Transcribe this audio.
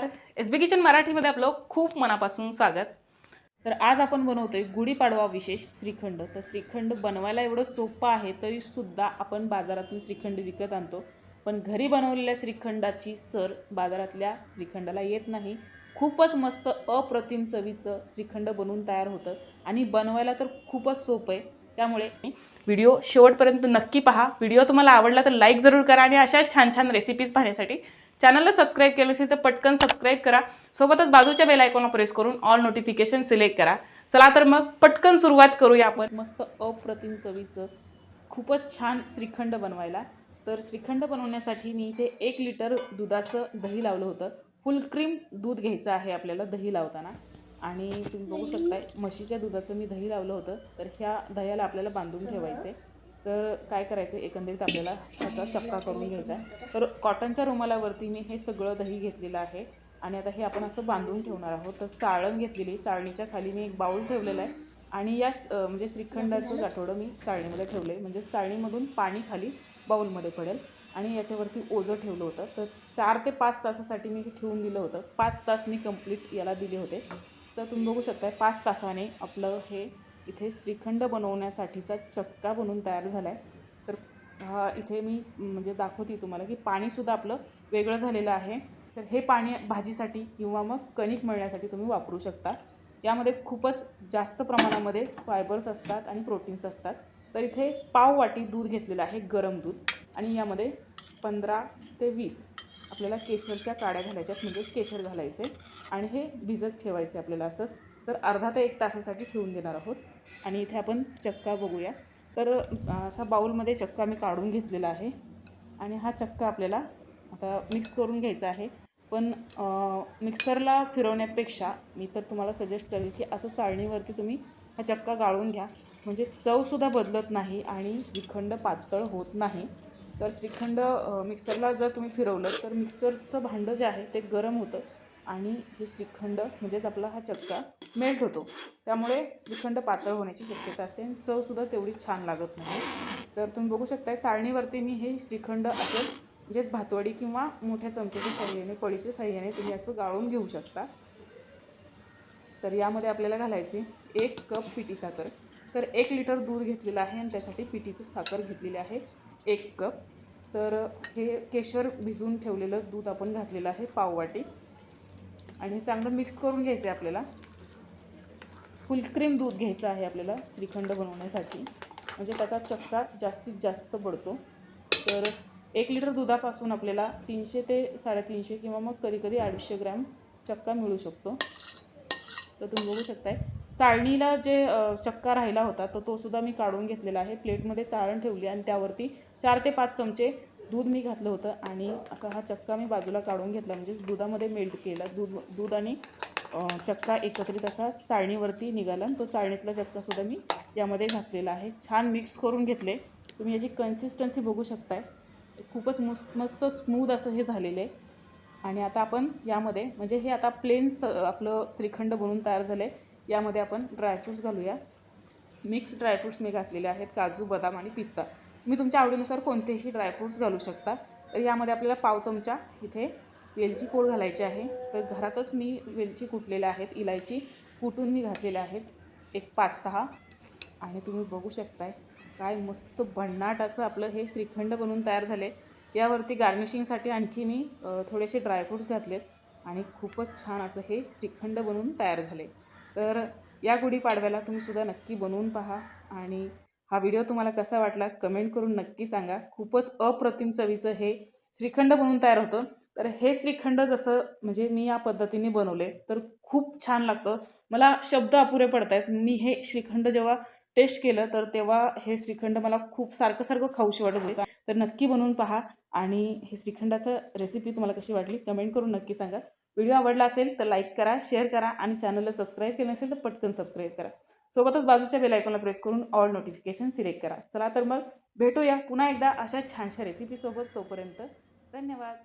मराठीमध्ये आपलं खूप मनापासून स्वागत. तर आज आपण बनवतोय गुढीपाडवा विशेष श्रीखंड. तर श्रीखंड बनवायला एवढं सोपं आहे तरी सुद्धा आपण बाजारातून श्रीखंड विकत आणतो. पण घरी बनवलेल्या श्रीखंडाची सर बाजारातल्या श्रीखंडाला येत नाही. खूपच मस्त अप्रतिम चवीचं श्रीखंड बनवून तयार होतं. आणि बनवायला तर खूपच सोपं आहे. त्यामुळे व्हिडिओ शेवटपर्यंत नक्की पहा. व्हिडिओ तुम्हाला आवडला तर लाईक जरूर करा आणि अशा छान छान रेसिपीज पाहण्यासाठी चॅनलला सबस्क्राईब केलं असेल तर पटकन सबस्क्राईब करा. सोबतच बाजूच्या बेल आयकॉनला प्रेस करून ऑल नोटिफिकेशन सिलेक्ट करा. चला तर मग पटकन सुरुवात करूया आपण. मस्त अप्रतिम चवीचं खूपच छान श्रीखंड बनवायला. तर श्रीखंड बनवण्यासाठी मी इथे एक लिटर दुधाचं दही लावलं होतं. फुल क्रीम दूध घ्यायचं आहे आपल्याला दही लावताना. आणि तुम्ही बघू शकताय म्हशीच्या दुधाचं मी दही लावलं होतं. तर ह्या दह्याला आपल्याला बांधून ठेवायचं आहे तर काय करायचं? एकंदरीत आपल्याला त्याचा चक्का करून घ्यायचा आहे. तर कॉटनच्या रुमालावरती मी हे सगळं दही घेतलेलं आहे आणि आता हे आपण असं बांधून ठेवणार आहोत. तर चाळण घेतलेली चाळणीच्या खाली मी एक बाऊल ठेवलेला आहे आणि या स- म्हणजे श्रीखंडाचं गाठोडं मी चाळणीमध्ये ठेवलं आहे म्हणजे चाळणीमधून पाणी खाली बाऊलमध्ये पडेल आणि याच्यावरती ओझं ठेवलं होतं. तर चार ते पाच तासासाठी मी हे ठेवून दिलं होतं. पाच तास मी कंप्लीट याला दिले होते. तर तुम्ही बघू शकताय पाच तासाने आपलं हे इथे श्रीखंड बनवण्यासाठीचा चक्का बनून तयार झाला आहे तर हा इथे मी म्हणजे दाखवते तुम्हाला की पाणीसुद्धा आपलं वेगळं झालेलं आहे. तर हे पाणी भाजीसाठी किंवा मग कणिक मळण्यासाठी तुम्ही वापरू शकता. यामध्ये खूपच जास्त प्रमाणामध्ये फायबर्स असतात आणि प्रोटीन्स असतात. तर इथे पाव वाटी दूध घेतलेलं आहे गरम दूध. आणि यामध्ये पंधरा ते वीस आपल्याला केशरच्या काड्या घालायच्यात म्हणजेच केशर घालायचे. आणि हे भिजत ठेवायचे आपल्याला असंच. तर अर्धा ते एक तासासाठी ठेवून देणार आहोत. आणि इथे आपण चक्का बघूया. तर असा बाऊलमध्ये चक्का मी काढून घेतलेला आहे. आणि हा चक्का आपल्याला आता मिक्स करून घ्यायचा आहे. पण मिक्सरला फिरवण्यापेक्षा मी तर तुम्हाला सजेस्ट करेल की असं चाळणीवरती तुम्ही हा चक्का गाळून घ्या. म्हणजे चवसुद्धा बदलत नाही आणि श्रीखंड पातळ होत नाही. तर श्रीखंड मिक्सरला जर तुम्ही फिरवलं तर मिक्सरचं भांडं जे आहे ते गरम होतं. आणि हे श्रीखंड म्हणजेच आपला हा चक्का मेल्ट होतो. त्यामुळे श्रीखंड पातळ होण्याची शक्यता असते आणि चवसुद्धा तेवढी छान लागत नाही. तर तुम्ही बघू शकताय चाळणीवरती मी हे श्रीखंड असं म्हणजेच भातवडी किंवा मोठ्या चमच्याच्या साह्याने पळीच्या साह्याने तुम्ही असं गाळून घेऊ शकता. तर यामध्ये आपल्याला घालायची एक कप पिठी साखर. तर एक लिटर दूध घेतलेलं आहे आणि त्यासाठी पिठीचं साखर घेतलेली आहे एक कप. तर हे केशर भिजवून ठेवलेलं दूध आपण घातलेलं आहे पाववाटी. आणि हे चांगलं मिक्स करून घ्यायचं आहे आपल्याला. फुल क्रीम दूध घ्यायचं आहे आपल्याला श्रीखंड बनवण्यासाठी. म्हणजे त्याचा चक्का जास्तीत जास्त पडतो. तर एक लिटर दुधापासून आपल्याला तीनशे ते साडेतीनशे किंवा मग कधीकधी अडीचशे ग्रॅम चक्का मिळू शकतो. तर तुम्ही बघू शकताय. चाळणीला जे चक्का राहिला होता तर तो सुद्धा मी काढून घेतलेला आहे. प्लेटमध्ये चाळण ठेवली आणि त्यावरती चार ते पाच चमचे दूध मी घातलं होतं आणि असा हा चक्का मी बाजूला काढून घेतला. म्हणजे दुधामध्ये मेल्ट केला. दूध दूध आणि चक्का एकत्रित असा चाळणीवरती निघाला आणि तो चाळणीतला चक्कासुद्धा मी यामध्ये घातलेला आहे. छान मिक्स करून घेतले. तुम्ही याची कन्सिस्टन्सी बघू शकताय. खूपच मस्त मस्त स्मूथ असं हे झालेलं आहे. आणि आता आपण यामध्ये म्हणजे हे आता प्लेन स आपलं श्रीखंड बनवून तयार झालं आहे यामध्ये आपण ड्रायफ्रूट्स घालूया. मिक्स ड्रायफ्रूट्स मी घातलेले आहेत. काजू बदाम आणि पिस्ता. मी तुमच्या आवडीनुसार कोणतेही ड्रायफ्रूट्स घालू शकता. तर यामध्ये आपल्याला पाव चमचा इथे वेलची पूड घालायची आहे. तर घरातच मी वेलची कुटलेल्या आहेत. इलायची कुटून मी घातलेल्या आहेत. एक पाच सहा. आणि तुम्ही बघू शकताय काय मस्त भन्नाट असं आपलं हे श्रीखंड बनवून तयार झाले यावरती गार्निशिंगसाठी आणखी मी थोडेसे ड्रायफ्रूट्स घातलेत. आणि खूपच छान असं हे श्रीखंड बनवून तयार झाले तर या गुढीपाडव्याला तुम्ही सुद्धा नक्की बनवून पहा. आणि हा व्हिडिओ तुम्हाला कसा वाटला कमेंट करून नक्की सांगा. खूपच अप्रतिम चवीचं हे श्रीखंड बनवून तयार होतं. तर हे श्रीखंड जसं म्हणजे मी या पद्धतीने बनवले तर खूप छान लागतं. मला शब्द अपुरे पडत आहेत मी हे श्रीखंड जेव्हा टेस्ट केलं तर तेव्हा हे श्रीखंड मला खूप सारखं सारखं खाऊशी वाटत होतं. तर नक्की बनवून पहा. आणि हे श्रीखंडाचं रेसिपी तुम्हाला कशी वाटली कमेंट करून नक्की सांगा. व्हिडिओ आवडला असेल तर लाईक करा शेअर करा आणि चॅनलला सबस्क्राईब केलं नसेल तर पटकन सबस्क्राईब करा. सोबतच बाजूच्या बेल आयकॉनला प्रेस करून ऑल नोटिफिकेशन सिलेक्ट करा. चला तर मग भेटूया पुन्हा एकदा अशा छानशा रेसिपीसोबत तोपर्यंत. धन्यवाद.